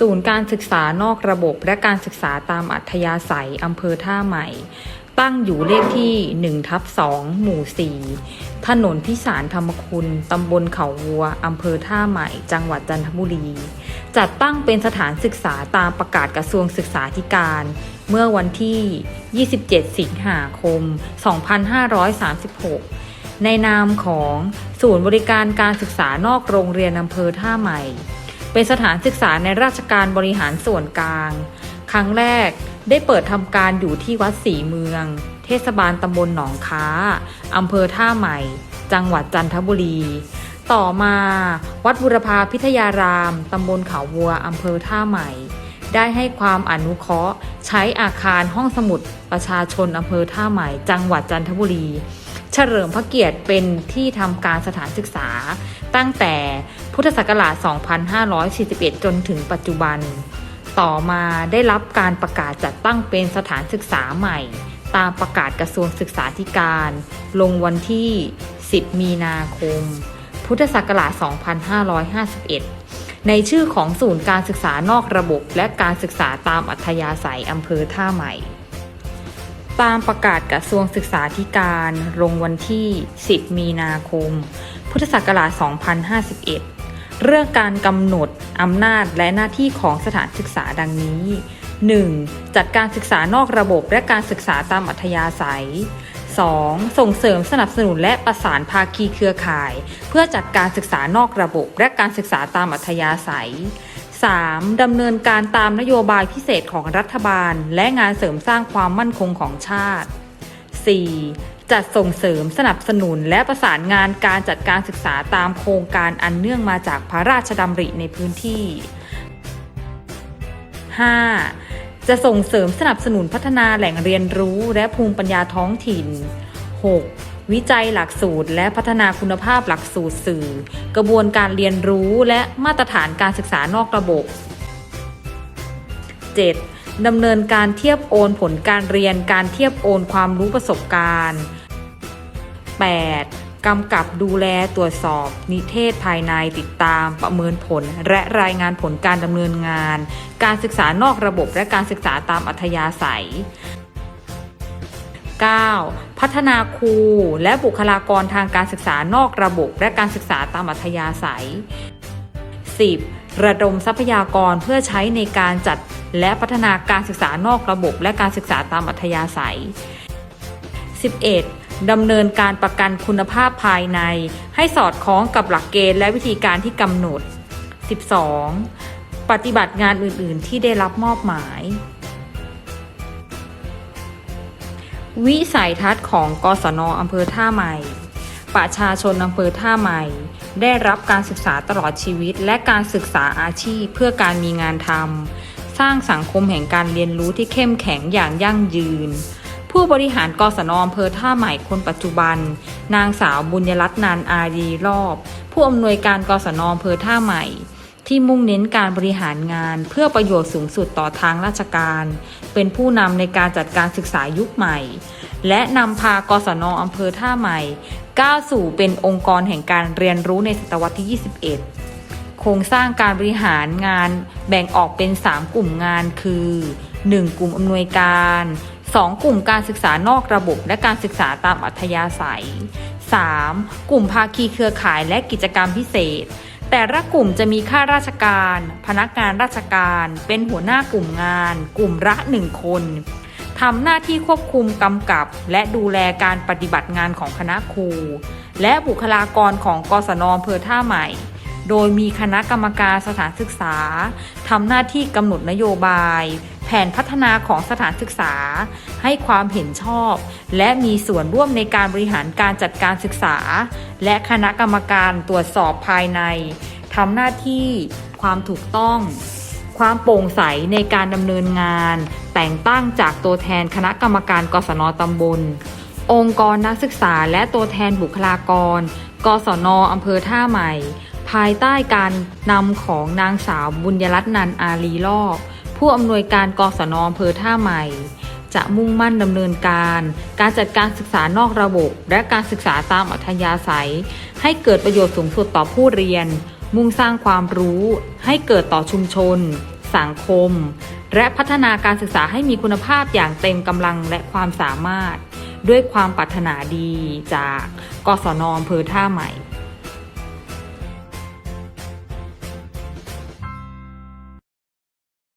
ศูนย์การศึกษานอกระบบและการศึกษาตามอัธยาศัยอำเภอท่าใหม่ ตั้งอยู่เลขที่1ทับ2หมู่ 4 ถนนพิสารธรรมคุณ ตำบลเขาวัว อำเภอท่าใหม่ จังหวัดจันทบุรี จัดตั้งเป็นสถานศึกษาตามประกาศกระทรวงศึกษาธิการ เมื่อวันที่ 27 สิงหาคม 2536ในนามของศูนย์บริการการศึกษานอกโรงเรียนอำเภอท่าใหม่ เป็นสถานศึกษาในราชการบริหารส่วนกลาง ครั้งแรกได้เปิดทำการอยู่ที่วัดศรีเมือง เทศบาลตำบลหนองค้าอำเภอท่าใหม่ จังหวัดจันทบุรี ต่อมาวัดบุรพาพิทยารามตำบลเขาวัวอำเภอท่าใหม่ ได้ให้ความอนุเคราะห์ ใช้อาคารห้องสมุดประชาชนอำเภอท่าใหม่ จังหวัดจันทบุรีเฉลิมพระเกียรติเป็นที่ทำการสถานศึกษา ตั้งแต่ พุทธศักราช 2541 จนถึงปัจจุบัน ต่อมาได้รับการประกาศจัดตั้งเป็นสถานศึกษาใหม่ ตามประกาศกระทรวงศึกษาธิการ ลงวันที่ 10 มีนาคม พุทธศักราช 2551ในชื่อของศูนย์การศึกษานอกระบบและการศึกษาตามอัธยาศัยอำเภอท่าใหม่ ตามประกาศกระทรวงศึกษาธิการลงวันที่ 10 มีนาคม พุทธศักราช 2051 เรื่องการกำหนดอำนาจและหน้าที่ของสถานศึกษาดังนี้ 1. จัดการศึกษานอกระบบและการศึกษาตามอัธยาศัย 2. ส่งเสริมสนับสนุนและประสานภาคีเครือข่าย เพื่อจัดการศึกษานอกระบบและการศึกษาตามอัธยาศัย 3. ดำเนินการตามนโยบายพิเศษของรัฐบาล และงานเสริมสร้างความมั่นคงของชาติ 4. จัดส่งเสริมสนับสนุนและประสานงานการจัดการศึกษาตามโครงการอันเนื่องมาจากพระราชดำริในพื้นที่ 5. จะส่งเสริมสนับสนุนพัฒนาแหล่งเรียนรู้และภูมิปัญญาท้องถิ่น 6. วิจัยหลักสูตร และพัฒนาคุณภาพหลักสูตรสื่อ กระบวนการเรียนรู้และมาตรฐานการศึกษานอกระบบ 7. ดำเนินการเทียบโอนผลการเรียนการเทียบโอนความรู้ประสบการณ์ 8. กำกับดูแลตรวจสอบ นิเทศภายในติดตามประเมินผล และรายงานผลการดำเนินงาน การศึกษานอกระบบและการศึกษาตามอัธยาศัย 9. พัฒนาครูและบุคลากรทางการศึกษานอกระบบและการศึกษาตามอัธยาศัย 10. ระดมทรัพยากรเพื่อใช้ในการจัด และพัฒนาการศึกษานอกระบบและการศึกษาตามอัธยาศัย 11. ดำเนินการประกันคุณภาพภายใน ให้สอดคล้องกับหลักเกณฑ์และวิธีการที่กำหนด 12. ปฏิบัติงานอื่น ๆ ที่ได้รับมอบหมาย วิสัยทัศน์ของกศนอำเภอท่าใหม่ ประชาชนอำเภอท่าใหม่ ได้รับการศึกษาตลอดชีวิตและการศึกษาอาชีพเพื่อการมีงานทำ สร้างสังคมแห่งการเรียนรู้ที่เข้มแข็งอย่างยั่งยืน ผู้บริหารกศนอำเภอท่าใหม่คนปัจจุบัน นางสาวบุญยรัตน์นันอารีรอบ ผู้อำนวยการกศนอำเภอท่าใหม่ที่มุ่งเน้นการบริหารงานเพื่อประโยชน์สูงสุดต่อทางราชการ เป็นผู้นำในการจัดการศึกษายุคใหม่ และนำพากศนอำเภอท่าใหม่ก้าวสู่เป็นองค์กรแห่งการเรียนรู้ในศตวรรษที่ 21 โครงสร้างการบริหารงานแบ่งออกเป็น 3 กลุ่มงานคือ 1. กลุ่มอำนวยการ 2. กลุ่มการศึกษานอกระบบและการศึกษาตามอัธยาศัย 3. กลุ่มภาคีเครือข่ายและกิจกรรมพิเศษ แต่ละกลุ่มจะมีข้าราชการ พนักงานราชการ เป็นหัวหน้ากลุ่มงาน กลุ่มละหนึ่งคนทำหน้าที่ควบคุมกำกับ และดูแลการปฏิบัติงานของคณะครู และบุคลากรของกศนอำเภอท่าใหม่ โดยมีคณะกรรมการสถานศึกษาทำหน้าที่กำหนดนโยบาย แผนพัฒนาของสถานศึกษา ให้ความเห็นชอบ และมีส่วนร่วมในการบริหารการจัดการศึกษา และคณะกรรมการตรวจสอบภายในทำหน้าที่ความถูกต้อง ความโปร่งใสในการดำเนินงาน แต่งตั้งจากตัวแทนคณะกรรมการกศนตำบล องค์กรนักศึกษาและตัวแทนบุคลากร กศนอำเภอท่าใหม่ ภายใต้การนำของนางสาวบุญยรัตน์นันอารีรอบ ผู้อำนวยการกศนอำเภอท่าใหม่ จะมุ่งมั่นดำเนินการ การจัดการศึกษานอกระบบ และการศึกษาตามอัธยาศัย ให้เกิดประโยชน์สูงสุดต่อผู้เรียน มุ่งสร้างความรู้ ให้เกิดต่อชุมชน สังคม และพัฒนาการศึกษาให้มีคุณภาพอย่างเต็มกำลังและความสามารถ ด้วยความปรารถนาดีจากกศนอำเภอท่าใหม่